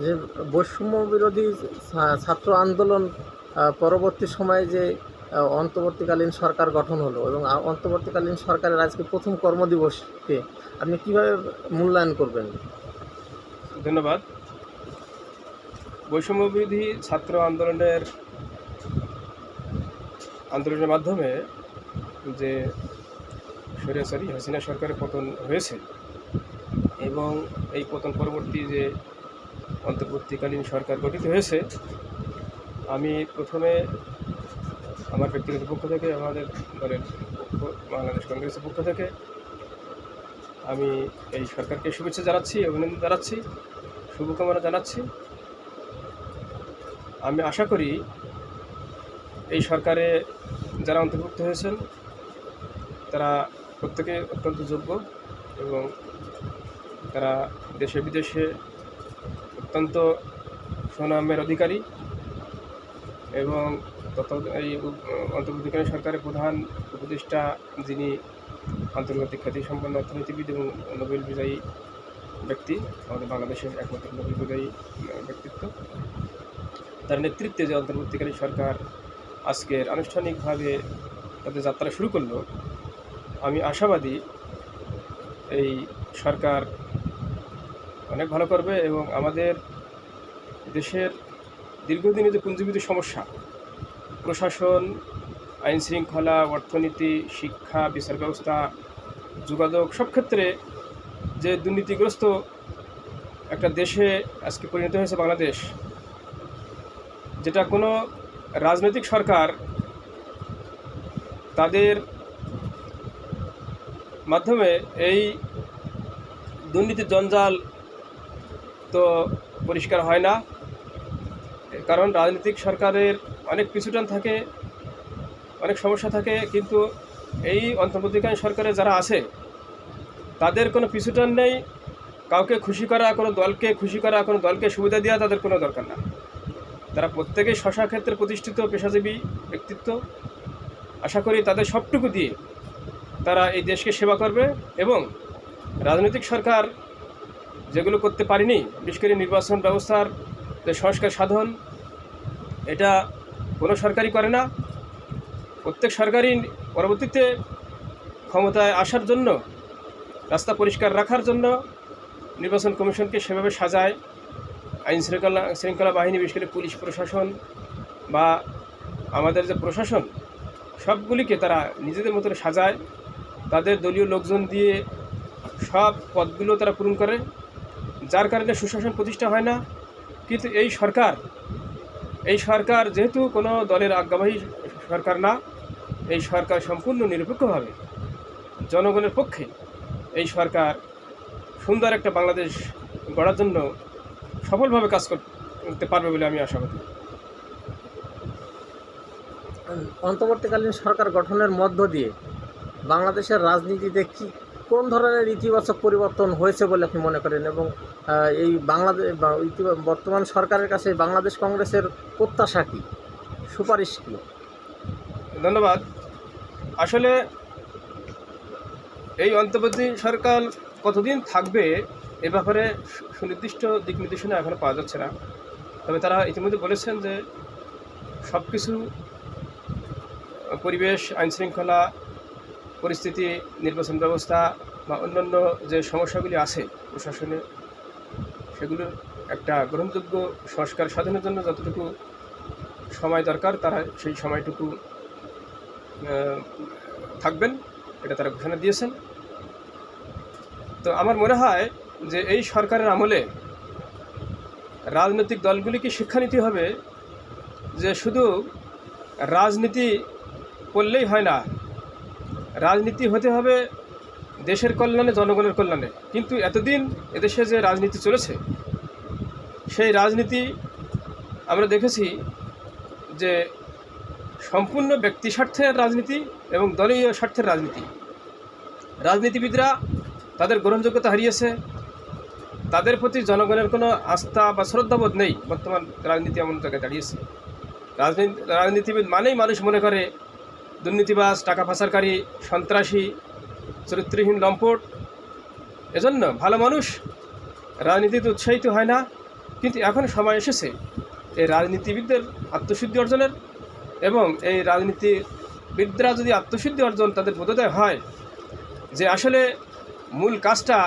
যে বৈষম্য বিরোধী ছাত্র আন্দোলন পরবর্তী সময়ে যে অন্তর্বর্তীকালীন সরকার গঠন হলো এবং অন্তর্বর্তীকালীন সরকারের আজকে প্রথম কর্মদিবসকে আপনি কীভাবে মূল্যায়ন করবেন? ধন্যবাদ। বৈষম্যবিধি ছাত্র আন্দোলনের আন্দোলনের মাধ্যমে যে সরিয়াসরি হাসিনা সরকারের পতন হয়েছে এবং এই পতন পরবর্তী যে অন্তর্বর্তীকালীন সরকার গঠিত হয়েছে, আমি প্রথমে আমার ব্যক্তিগত পক্ষ থেকে, আমাদের দলের পক্ষ, বাংলাদেশ কংগ্রেসের পক্ষ থেকে আমি এই সরকারকে শুভেচ্ছা জানাচ্ছি, অভিনন্দন জানাচ্ছি, শুভকামনা জানাচ্ছি। আমি আশা করি এই সরকারে যারা অন্তর্ভুক্ত হয়েছেন, তারা প্রত্যেকে অত্যন্ত যোগ্য এবং তারা দেশে বিদেশে অত্যন্ত সুনামের অধিকারী এবং এই অন্তর্বর্তীকালীন সরকারের প্রধান উপদেষ্টা যিনি আন্তর্জাতিক খ্যাতিসম্পন্ন অর্থনীতিবিদ এবং নোবেল বিজয়ী ব্যক্তি, আমাদের বাংলাদেশের একমাত্র নোবেল বিজয়ী ব্যক্তিত্ব। তার নেতৃত্বে যে অন্তর্বর্তীকালীন সরকার আজকের আনুষ্ঠানিকভাবে তাদের যাত্রা শুরু করল, আমি আশাবাদী এই সরকার অনেক ভালো করবে এবং আমাদের দেশের দীর্ঘদিনের যে পুঞ্জীবিত সমস্যা, প্রশাসন আইন শৃঙ্খলা অর্থনীতি, শিক্ষা, বিচার ব্যবস্থা, যোগাযোগ, সব ক্ষেত্রে যে দুর্নীতিগ্রস্ত একটা দেশে আজকে পরিণত হয়েছে বাংলাদেশ, যেটা কোনো রাজনৈতিক সরকার তাদের মাধ্যমে এই দুর্নীতির জঞ্জাল তো পরিষ্কার হয় না। কারণ রাজনৈতিক সরকারের অনেক পিছুটান থাকে, অনেক সমস্যা থাকে, কিন্তু এই অন্তর্বর্তীকালীন সরকারে যারা আছে, তাদের কোনো পিছুটান নেই। কাউকে খুশি করা, কোনো দলকে খুশি করা, কোনো দলকে সুবিধা দেওয়া তাদের কোনো দরকার না। তারা প্রত্যেকেই শশা ক্ষেত্রে প্রতিষ্ঠিত, পেশাজীবী ব্যক্তিত্ব। আশা করি তাদের সবটুকু দিয়ে তারা এই দেশকে সেবা করবে এবং রাজনৈতিক সরকার যেগুলো করতে পারিনি, বিশেষ করে নির্বাচন ব্যবস্থার যে সংস্কার সাধন, এটা কোনো সরকারই করে না। প্রত্যেক সরকারই পরবর্তীতে ক্ষমতায় আসার জন্য, রাস্তা পরিষ্কার রাখার জন্য নির্বাচন কমিশনকে সেভাবে সাজায়। আইন শৃঙ্খলা শৃঙ্খলা বাহিনী, বিশেষ করে পুলিশ প্রশাসন বা আমাদের যে প্রশাসন, সবগুলিকে তারা নিজেদের মতো সাজায়। তাদের দলীয় লোকজন দিয়ে সব পদগুলো তারা পূরণ করে। যার কারণে সুশাসন প্রতিষ্ঠা হয় না। কিন্তু এই সরকার এই সরকার যেহেতু কোনো দলের আজ্ঞাবাহী সরকার না, এই সরকার সম্পূর্ণ নিরপেক্ষভাবে জনগণের পক্ষে এই সরকার সুন্দর একটা বাংলাদেশ গড়ার জন্য সফলভাবে কাজ করতে পারবে বলে আমি আশা আশাবাদী অন্তর্বর্তীকালীন সরকার গঠনের মধ্য দিয়ে বাংলাদেশের রাজনীতিতে কি কোন ধরনের ইতিবাচক পরিবর্তন হয়েছে বলে আপনি মনে করেন? এবং এই বাংলাদেশ বর্তমান সরকারের কাছে বাংলাদেশ কংগ্রেসের প্রত্যাশা কী? সুপারিশ কী? ধন্যবাদ। আসলে এই অন্তর্বর্তী সরকার কতদিন থাকবে এ ব্যাপারে সুনির্দিষ্ট দিক নির্দেশনা এখনও পাওয়া যাচ্ছে না। তবে তারা ইতিমধ্যে বলেছেন যে সব কিছু পরিবেশ, আইনশৃঙ্খলা পরিস্থিতি, নির্বাচন ব্যবস্থা বা অন্যান্য যে সমস্যাগুলি আছে প্রশাসনে, সেগুলো একটা গ্রহণযোগ্য সংস্কার সাধনের জন্য যতটুকু সময় দরকার, তারা সেই সময়টুকু থাকবেন, এটা তারা ঘোষণা দিয়েছেন। তো আমার মনে হয় যে এই সরকারের আমলে রাজনৈতিক দলগুলিকে শিক্ষা নিতে হবে যে শুধু রাজনীতি করলেই হয় না রাজনীতি হতে হবে দেশের কল্যাণে, জনগণের কল্যাণে। কিন্তু এতদিন এদেশে যে রাজনীতি চলেছে, সেই রাজনীতি আমরা দেখেছি যে সম্পূর্ণ ব্যক্তি স্বার্থের রাজনীতি এবং দলীয় স্বার্থের রাজনীতি। রাজনীতিবিদরা তাদের গ্রহণযোগ্যতা হারিয়েছে। তাদের প্রতি জনগণের কোনো আস্থা বা শ্রদ্ধাবোধ নেই। বর্তমান রাজনীতি এমন জায়গায় দাঁড়িয়েছে। রাজনীতি রাজনীতিবিদ মানেই মানুষ মনে করে দুর্নীতিবাজ, টাকা পাচারকারী, সন্ত্রাসী, চরিত্রহীন লম্পট, এজন্য ভালো মানুষ রাজনীতিতে উৎসাহিত হয় না, কিন্তু এখন সময় এসেছে। এই রাজনীতিবিদদের আত্মশুদ্ধি অর্জনের এবং এই রাজনীতিবিদরা যদি আত্মশুদ্ধি অর্জন তাদের বোধোদয় হয়, যে আসলে মূল কাজটা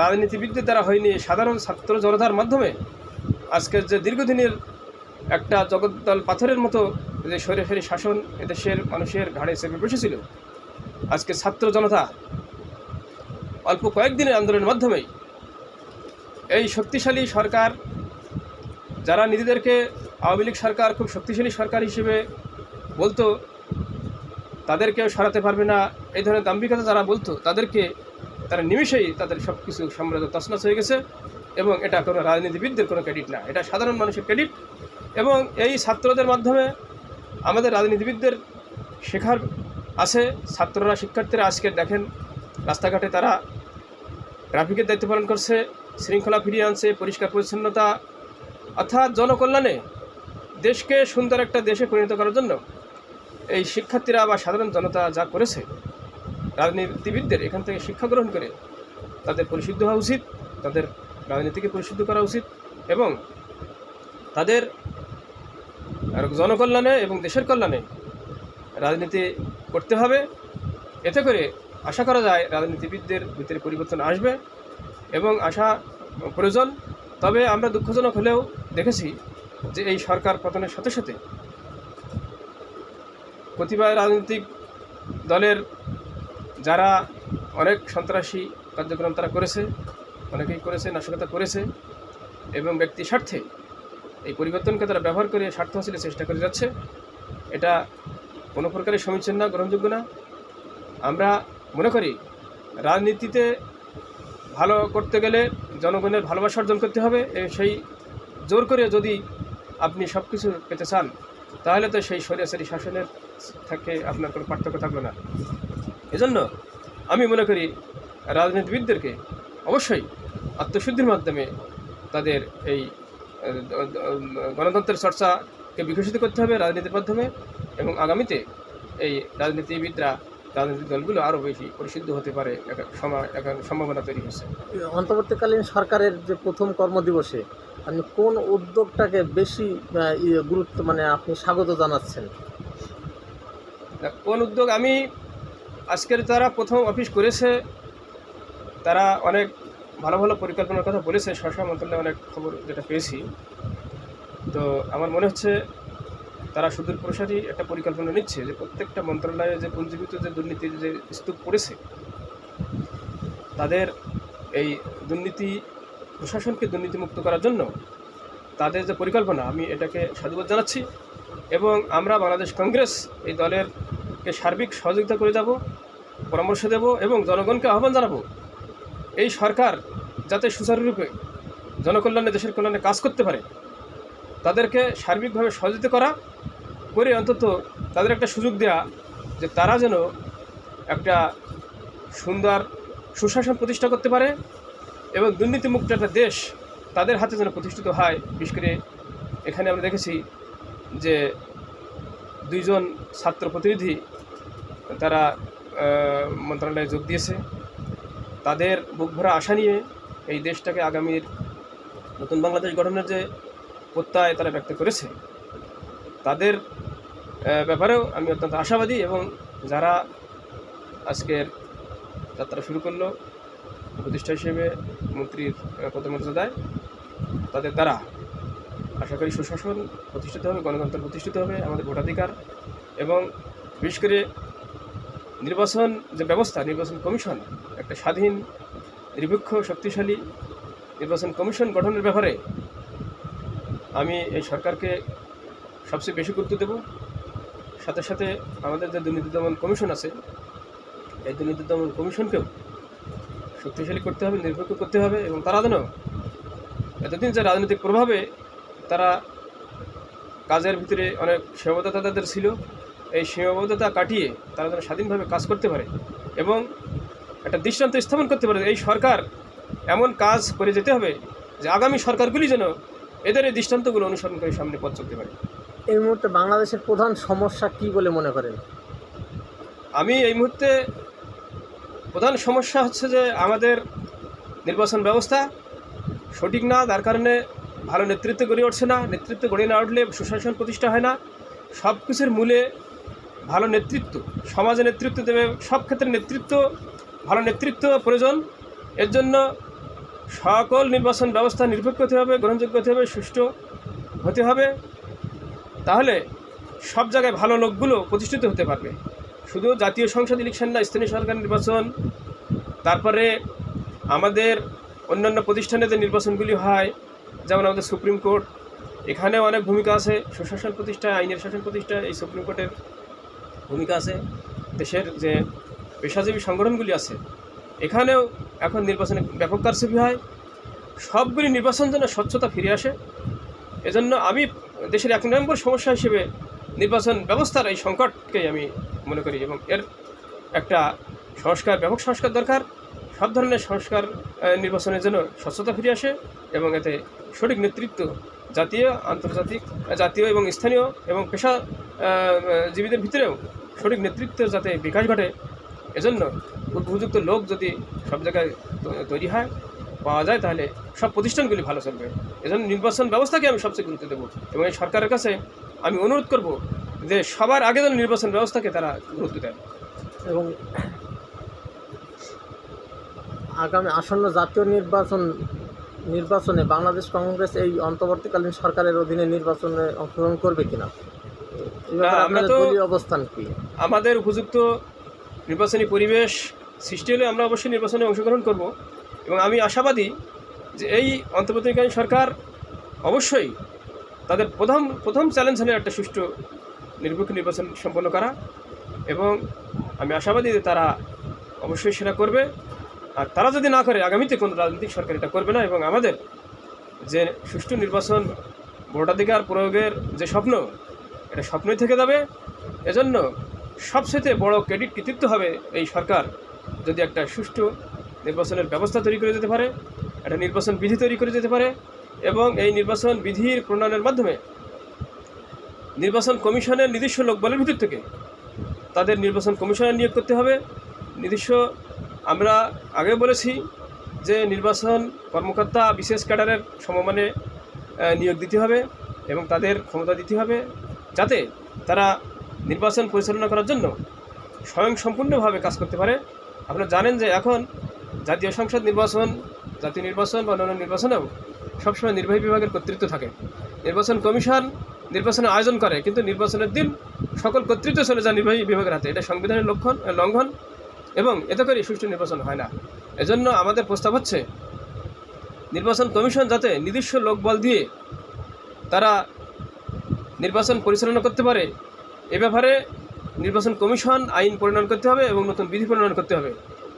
রাজনীতিবিদদের দ্বারা হয়নি, সাধারণ ছাত্র জনতার মাধ্যমে। আজকের যে দীর্ঘদিনের একটা জগদ্দল পাথরের মতো যে সৈরাসরি শাসন এদেশের মানুষের ঘাড়ে চেপে বসেছিল। আজকে ছাত্র জনতা অল্প কয়েকদিনের আন্দোলনের মাধ্যমেই এই শক্তিশালী সরকার, যারা নিজেদেরকে আওয়ামী লীগ সরকার, খুব শক্তিশালী সরকার হিসেবে বলতো, তাদেরকেও সরাতে পারবে না, এই ধরনের দাম্ভিকতা যারা বলতো, তাদেরকে তারা নিমিষেই তাদের সব কিছু সাম্রাজ্য তছনছ হয়ে গেছে এবং এটা কোনো রাজনীতিবিদদের কোনো ক্রেডিট না। এটা সাধারণ মানুষের ক্রেডিট এবং এই ছাত্রদের মাধ্যমে আমাদের রাজনীতিবিদদের শেখার আছে, ছাত্ররা, শিক্ষার্থীরা আজকে দেখেন, রাস্তাঘাটে তারা ট্রাফিকের দায়িত্ব পালন করছে, শৃঙ্খলা ফিরিয়ে আনছে, পরিষ্কার পরিচ্ছন্নতা, অর্থাৎ জনকল্যাণে দেশকে সুন্দর একটা দেশে পরিণত করার জন্য এই শিক্ষার্থীরা বা সাধারণ জনতা যা করেছে, রাজনীতিবিদদের এখান থেকে শিক্ষা গ্রহণ করে তাদের পরিশুদ্ধ হওয়া উচিত, তাদের রাজনীতিকে পরিশুদ্ধ করা উচিত এবং তাদের আর জনকল্যাণে এবং দেশের কল্যাণে রাজনীতি করতে হবে। এতে করে আশা করা যায় রাজনীতিবিদদের ভিতরে পরিবর্তন আসবে এবং আশা প্রয়োজন। তবে আমরা দুঃখজনক হলেও দেখেছি যে এই সরকার পতনের সাথে সাথে কতিপয় রাজনৈতিক দলের যারা অনেক সন্ত্রাসী কার্যক্রম তারা করেছে, অনেকেই করেছে, নাশকতা করেছে এবং ব্যক্তি স্বার্থে এই পরিবর্তনকে তারা ব্যবহার করে স্বার্থ হাসিলের চেষ্টা করে যাচ্ছে। এটা কোনো প্রকারের সমীচীন না, গ্রহণযোগ্য না। আমরা মনে করি, রাজনীতিতে ভালো করতে গেলে জনগণের ভালোবাসা অর্জন করতে হবে। সেই জোর করে যদি আপনি সব কিছু পেতে চান, তাহলে তো সেই সরিয়াসারি শাসনের থেকে আপনার কোনো পার্থক্য থাকবে না। এজন্য আমি মনে করি, রাজনীতিবিদদেরকে অবশ্যই আত্মশুদ্ধির মাধ্যমে তাদের এই গণতন্ত্রের চর্চাকে বিকশিত করতে হবে রাজনীতির মাধ্যমে এবং আগামীতে এই রাজনীতিবিদরা রাজনৈতিক দলগুলো আরও বেশি পরিশুদ্ধ হতে পারে এখন সম্ভাবনা তৈরি হচ্ছে অন্তর্বর্তীকালীন সরকারের যে প্রথম কর্মদিবসে আপনি কোন উদ্যোগটাকে বেশি ইয়ে, গুরুত্ব মানে আপনি স্বাগত জানাচ্ছেন? কোন উদ্যোগ আমি আজকের তারা প্রথম অফিস করেছে তারা অনেক ভালো ভালো পরিকল্পনার কথা বলেছে স্বরাষ্ট্র মন্ত্রণালয়ে অনেক খবর যেটা পেয়েছি। তো আমার মনে হচ্ছে তারা সুদূর প্রসারী একটা পরিকল্পনা নিচ্ছে যে প্রত্যেকটা মন্ত্রণালয়ে যে পুঞ্জীভূত যে দুর্নীতির যে স্তূপ পড়েছে তাদের এই দুর্নীতি, প্রশাসনকে দুর্নীতিমুক্ত করার জন্য তাদের যে পরিকল্পনা, আমি এটাকে সাধুবাদ জানাচ্ছি এবং আমরা বাংলাদেশ কংগ্রেস এই দলের কে সার্বিক সহযোগিতা করে যাব, পরামর্শ দেব এবং জনগণকে আহ্বান জানাব এই সরকার যাতে সুচারুরূপে জনকল্যাণে, দেশের কল্যাণে কাজ করতে পারে, তাদেরকে সার্বিকভাবে সহযোগিতা করা, করে অন্তত তাদের একটা সুযোগ দেওয়া যে তারা যেন একটা সুন্দর সুশাসন প্রতিষ্ঠা করতে পারে এবং দুর্নীতিমুক্ত একটা দেশ তাদের হাতে যেন প্রতিষ্ঠিত হয়। বিশেষ করে এখানে আমরা দেখেছি যে দুইজন ছাত্র প্রতিনিধি তারা মন্ত্রণালয়ে যোগ দিয়েছে। তাদের বুক ভরা আশা নিয়ে এই দেশটাকে আগামীর নতুন বাংলাদেশ গঠনের যে প্রত্যয় তারা ব্যক্ত করেছে। তাদের ব্যাপারেও আমি অত্যন্ত আশাবাদী এবং যারা আজকের যাত্রা শুরু করল, প্রতিষ্ঠা হিসেবে মন্ত্রীর পদমর্যাদায়, তাদের দ্বারা আশা করি সুশাসন প্রতিষ্ঠিত হবে, গণতন্ত্র প্রতিষ্ঠিত হবে, আমাদের ভোটাধিকার এবং বিশেষ করে নির্বাচন যে ব্যবস্থা, নির্বাচন কমিশন, একটা স্বাধীন, নিরপেক্ষ, শক্তিশালী নির্বাচন কমিশন গঠনের ব্যাপারে আমি এই সরকারকে সবচেয়ে বেশি গুরুত্ব দেব। সাথে সাথে আমাদের যে দুর্নীতি দমন কমিশন আছে, এই দুর্নীতি দমন কমিশনকেও শক্তিশালী করতে হবে, নিরপেক্ষ করতে হবে এবং তারা যেন এতদিন যে রাজনৈতিক প্রভাবে তারা কাজের ভিতরে অনেক সীমাবদ্ধতা তাদের ছিল এই সীমাবদ্ধতা কাটিয়ে তারা যেন স্বাধীনভাবে কাজ করতে পারে এবং একটা দৃষ্টান্ত স্থাপন করতে পারে এই সরকার এমন কাজ করে যেতে হবে যে আগামী সরকারগুলি যেন এদের এই দৃষ্টান্তগুলো অনুসরণ করে সামনে পথ চলতে পারে। এই মুহূর্তে বাংলাদেশের প্রধান সমস্যা কি বলে মনে করেন? আমি এই মুহূর্তে প্রধান সমস্যা হচ্ছে যে আমাদের নির্বাচন ব্যবস্থা সঠিক না তার কারণে ভালো নেতৃত্ব গড়ে উঠছে না। নেতৃত্ব গড়ে না উঠলে সুশাসন প্রতিষ্ঠা হয় না। সব কিছুর মূলে ভালো নেতৃত্ব, সমাজে নেতৃত্ব দেবে, সব ক্ষেত্রে নেতৃত্ব, ভালো নেতৃত্ব প্রয়োজন। এর জন্য সকল নির্বাচন ব্যবস্থা নিরপেক্ষ হতে হবে, গ্রহণযোগ্য হতে হবে, সুষ্ঠু হতে হবে। তাহলে সব জায়গায় ভালো লোকগুলো প্রতিষ্ঠিত হতে পারবে। শুধু জাতীয় সংসদ ইলেকশন না, স্থানীয় সরকার নির্বাচন, তারপরে আমাদের অন্যান্য প্রতিষ্ঠানে যে নির্বাচনগুলি হয়, যেমন আমাদের সুপ্রিম কোর্ট, এখানেও অনেক ভূমিকা আছে। সুশাসন প্রতিষ্ঠা, আইনের শাসন প্রতিষ্ঠা, এই সুপ্রিম কোর্টের ভূমিকা আছে। দেশের যে পেশাজীবী সংগঠনগুলি আছে, এখানেও এখন নির্বাচনে ব্যাপক কারচুপি হয়। সবগুলি নির্বাচন যেন স্বচ্ছতা ফিরে আসে। এজন্য আমি দেশের এক নম্বর সমস্যা হিসেবে নির্বাচন ব্যবস্থার এই সংকটকে আমি মনে করি এবং এর একটা সংস্কার, ব্যাপক সংস্কার দরকার। সব ধরনের সংস্কার নির্বাচনের জন্য স্বচ্ছতা ফিরে আসে এবং এতে সঠিক নেতৃত্ব জাতীয়, আন্তর্জাতিক, জাতীয় এবং স্থানীয় এবং পেশা জীবীদের ভিতরেও সঠিক নেতৃত্বের যাতে বিকাশ ঘটে, এজন্য উপযুক্ত লোক যদি সব জায়গায় তৈরি হয়, পাওয়া যায়, তাহলে সব প্রতিষ্ঠানগুলি ভালো চলবে। এজন্য নির্বাচন ব্যবস্থাকে আমি সবচেয়ে গুরুত্ব দেবো এবং এই সরকারের কাছে আমি অনুরোধ করব যে সবার আগে যেন নির্বাচন ব্যবস্থাকে তারা গুরুত্ব দেয়। এবং আগামী আসন্ন জাতীয় নির্বাচন, নির্বাচনে বাংলাদেশ কংগ্রেস এই অন্তর্বর্তীকালীন সরকারের অধীনে নির্বাচনে অংশগ্রহণ করবে কিনা? আমরা তো- অবস্থান কি? আমাদের উপযুক্ত নির্বাচনী পরিবেশ সৃষ্টি হলে আমরা অবশ্যই নির্বাচনে অংশগ্রহণ করব। এবং আমি আশাবাদী যে এই অন্তর্বর্তীকালীন সরকার অবশ্যই তাদের প্রথম প্রথম চ্যালেঞ্জ হলো একটা সুষ্ঠু নিরপেক্ষ নির্বাচন সম্পন্ন করা। এবং আমি আশাবাদী যে তারা অবশ্যই সেটা করবে। আর তারা যদি না করে আগামীতে কোনো রাজনৈতিক সরকার এটা করবে না। এবং আমাদের যে সুষ্ঠু নির্বাচন ভোটাধিকার প্রয়োগের যে স্বপ্ন এটা স্বপ্নই থেকে যাবে। এজন্য সবচেয়ে বড় ক্রেডিট কৃতিত্ব হবে এই সরকার। যদি একটা সুষ্ঠু নির্বাচনের ব্যবস্থা তৈরি করে যেতে পারে, একটা নির্বাচন বিধি তৈরি করে যেতে পারে, এবং এই নির্বাচন বিধির প্রণয়নের মাধ্যমে নির্বাচন কমিশনের নিজস্ব লোকবলের ভিতর থেকে তাদের নির্বাচন কমিশনার নিয়োগ করতে হবে। নিজস্ব আমরা আগে বলেছি যে নির্বাচন কর্মকর্তা বিশেষ ক্যাডারের সমমানে নিয়োগ দিতে হবে এবং তাদের ক্ষমতা দিতে হবে। যাতে তারা নির্বাচন পরিচালনা করার জন্য স্বয়ং সম্পূর্ণভাবে কাজ করতে পারে। আপনারা জানেন যে এখন জাতীয় সংসদ নির্বাচন, জাতীয় নির্বাচন বা অন্যান্য নির্বাচনেও সবসময় নির্বাহী বিভাগের কর্তৃত্ব থাকে। নির্বাচন কমিশন নির্বাচনের আয়োজন করে, কিন্তু নির্বাচনের দিন সকল কর্তৃত্ব চলে যায় নির্বাহী বিভাগের হাতে। এটা সংবিধানের লক্ষণ লঙ্ঘন এবং এতে করে সুষ্ঠু নির্বাচন হয় না। এজন্য আমাদের প্রস্তাব হচ্ছে, নির্বাচন কমিশন যাতে নিজস্ব লোকবল দিয়ে তারা নির্বাচন পরিচালনা করতে পারে, এ ব্যাপারে নির্বাচন কমিশন আইন প্রণয়ন করতে হবে এবং নতুন বিধি প্রণয়ন করতে হবে।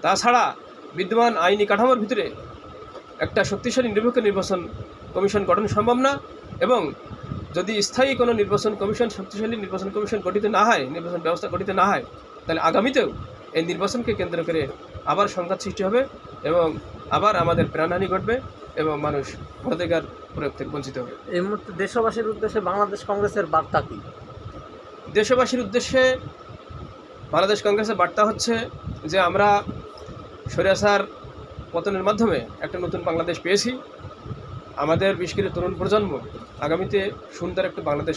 তাছাড়া বিদ্যমান আইনি কাঠামোর ভিতরে একটা শক্তিশালী নিরপেক্ষ নির্বাচন কমিশন গঠন সম্ভব না এবং যদি স্থায়ী কোনো নির্বাচন কমিশন, শক্তিশালী নির্বাচন কমিশন গঠিত না হয়, নির্বাচন ব্যবস্থা গঠিত না হয়, তাহলে আগামীতেও এই নির্বাচনকে কেন্দ্র করে আবার সংঘাত সৃষ্টি হবে এবং আবার আমাদের প্রাণহানি ঘটবে। এবং মানুষ ভোটাধিকার প্রয়োগ থেকে বঞ্চিত হবে। এই মুহূর্তে দেশবাসীর উদ্দেশ্যে বাংলাদেশ কংগ্রেসের বার্তা কি? দেশবাসীর উদ্দেশ্যে বাংলাদেশ কংগ্রেসের বার্তা হচ্ছে যে আমরা সরিয়াসার পতনের মাধ্যমে একটা নতুন বাংলাদেশ পেয়েছি। আমাদের বিশেষ তরুণ প্রজন্ম আগামীতে সুন্দর একটা বাংলাদেশ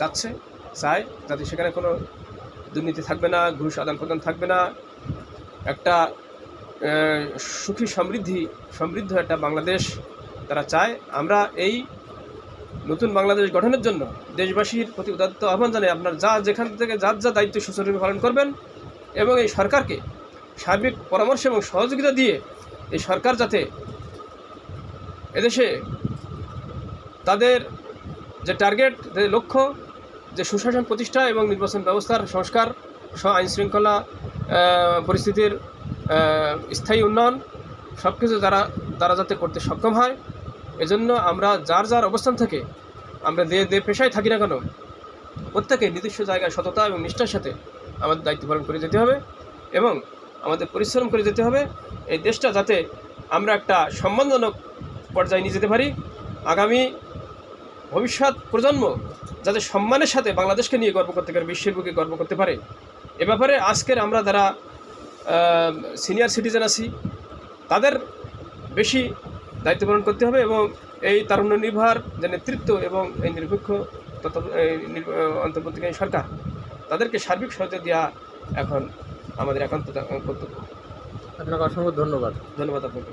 চাচ্ছে চায় যাতে সেখানে কোনো দুর্নীতি থাকবে না ঘুষ আদান প্রদান থাকবে না। একটা সুখী সমৃদ্ধি, সমৃদ্ধ একটা বাংলাদেশ তারা চায়। আমরা এই নতুন বাংলাদেশ গঠনের জন্য দেশবাসীর প্রতি উদাত্ত আহ্বান জানাই, আপনার যা যেখান থেকে যার যা দায়িত্ব সুচারুরূপে পালন করবেন এবং এই সরকারকে সার্বিক পরামর্শ এবং সহযোগিতা দিয়ে এই সরকার যাতে এদেশে তাদের যে টার্গেট, যে লক্ষ্য, যে সুশাসন প্রতিষ্ঠা এবং নির্বাচন ব্যবস্থার সংস্কার, সহ আইন শৃঙ্খলা পরিস্থিতির স্থায়ী উন্নয়ন সব কিছু যারা, তারা যাতে করতে সক্ষম হয়, এজন্য আমরা যার যার অবস্থান থেকে আমরা যে যে পেশায় থাকি না কেন প্রত্যেকে নির্দিষ্ট জায়গায় সততা এবং নিষ্ঠার সাথে আমাদের দায়িত্ব পালন করে যেতে হবে এবং আমাদের পরিশ্রম করে যেতে হবে। এই দেশটা যাতে আমরা একটা সম্মানজনক পর্যায়ে নিয়ে যেতে পারি। আগামী ভবিষ্যৎ প্রজন্ম যাতে সম্মানের সাথে বাংলাদেশকে নিয়ে গর্ব করতে পারে, বিশ্বের বুকে গর্ব করতে পারে। এ ব্যাপারে আজকের আমরা যারা সিনিয়র সিটিজেন আছি। তাদের বেশি দায়িত্ব পালন করতে হবে এবং এই তারুণ্য নির্ভর যে নেতৃত্ব এবং এই নিরপেক্ষ অন্তর্বর্তীকালীন সরকার তাদেরকে সার্বিক সহায়তা দেওয়া এখন আমাদের একান্ত কর্তব্য। আপনাকে অসংখ্য ধন্যবাদ। ধন্যবাদ আপনাকে।